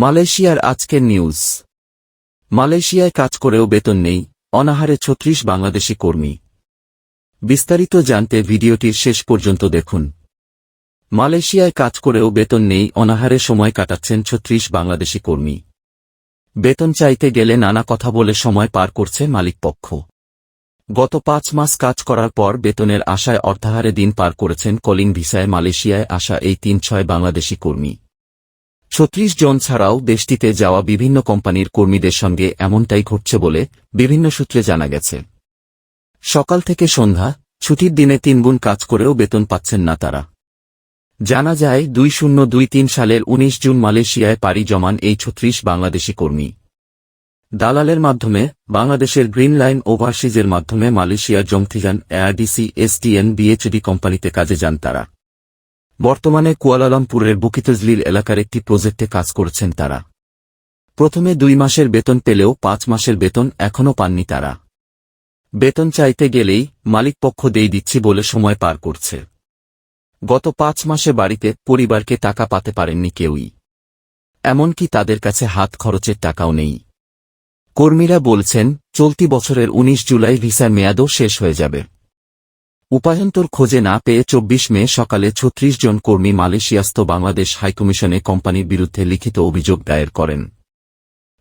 মালয়েশিয়ার আজকের নিউজ। মালয়েশিয়ায় কাজ করেও বেতন নেই, অনাহারে ছত্রিশ বাংলাদেশি কর্মী। বিস্তারিত জানতে ভিডিওটির শেষ পর্যন্ত দেখুন। মালয়েশিয়ায় কাজ করেও বেতন নেই, অনাহারে সময় কাটাচ্ছেন ছত্রিশ বাংলাদেশি কর্মী। বেতন চাইতে গেলে নানা কথা বলে সময় পার করছে মালিকপক্ষ। গত পাঁচ মাস কাজ করার পর বেতনের আশায় অর্ধাহারে দিন পার করেছেন কলিং ভিসায় মালয়েশিয়ায় আসা এই তিন ছয় বাংলাদেশি কর্মী। ছত্রিশ জন ছাড়াও দেশটিতে যাওয়া বিভিন্ন কোম্পানির কর্মীদের সঙ্গে এমনটাই ঘটছে বলে বিভিন্ন সূত্রে জানা গেছে। সকাল থেকে সন্ধ্যা, ছুটির দিনে তিনগুণ কাজ করেও বেতন পাচ্ছেন না তারা। জানা যায়, দুই শূন্য দুই তিন সালের ১৯ জুন মালয়েশিয়ায় পাড়ি জমান এই ছত্রিশ বাংলাদেশি কর্মী। দালালের মাধ্যমে, বাংলাদেশের গ্রিন লাইন ওভারসিজের মাধ্যমে মালয়েশিয়ার জংথিজান এআরডিসি, এসটিএন বিএচডি কোম্পানিতে কাজে যান তারা। বর্তমানে কুয়ালালামপুরের বুকিতজলিল এলাকার একটি প্রজেক্টে কাজ করছেন তারা। প্রথমে দুই মাসের বেতন পেলেও পাঁচ মাসের বেতন এখনও পাননি তারা। বেতন চাইতে গেলেই মালিকপক্ষ দেই দিচ্ছি বলে সময় পার করছে। গত পাঁচ মাসে বাড়িতে পরিবারকে টাকা পাতে পারেননি কেউই। এমনকি তাদের কাছে হাত খরচের টাকাও নেই। কর্মীরা বলছেন, চলতি বছরের ১৯ জুলাই ভিসার মেয়াদও শেষ হয়ে যাবে। উপায়ন্তর খোঁজে না পেয়ে চব্বিশ মে সকালে ছত্রিশ জন কর্মী মালয়েশিয়াস্থ বাংলাদেশ হাইকমিশনে কোম্পানির বিরুদ্ধে লিখিত অভিযোগ দায়ের করেন।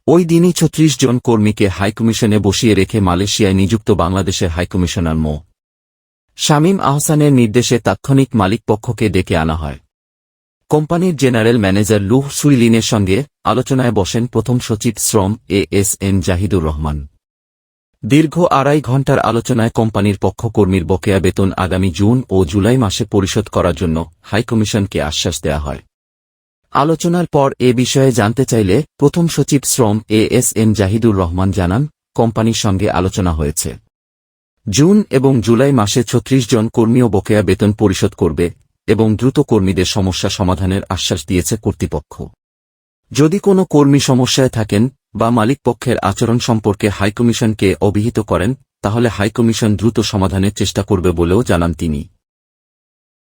ওই দিনই ছত্রিশ জন কর্মীকে হাইকমিশনে বসিয়ে রেখে মালয়েশিয়ায় নিযুক্ত বাংলাদেশের হাইকমিশনার মো. শামীম আহসানের নির্দেশে তাৎক্ষণিক মালিকপক্ষকে ডেকে আনা হয়। কোম্পানির জেনারেল ম্যানেজার লুহ সুইলিনের সঙ্গে আলোচনায় বসেন প্রথম সচিব শ্রম A S N Jahidur Rahman. দীর্ঘ আড়াই ঘণ্টার আলোচনায় কোম্পানির পক্ষ কর্মীর বকেয়া বেতন আগামী জুন ও জুলাই মাসে পরিশোধ করার জন্য হাইকমিশনকে আশ্বাস দেয়া হয়। আলোচনার পর এ বিষয়ে জানতে চাইলে প্রথম সচিব শ্রম A S M Jahidur Rahman জানান, কোম্পানির সঙ্গে আলোচনা হয়েছে। জুন এবং জুলাই মাসে ছত্রিশ জন কর্মীও বকেয়া বেতন পরিশোধ করবে এবং দ্রুত কর্মীদের সমস্যা সমাধানের আশ্বাস দিয়েছে কর্তৃপক্ষ। যদি কোনো কর্মী সমস্যায় থাকেন বা মালিকপক্ষের আচরণ সম্পর্কে হাইকমিশনকে অভিহিত করেন, তাহলে হাইকমিশন দ্রুত সমাধানের চেষ্টা করবে বলেও জানান তিনি।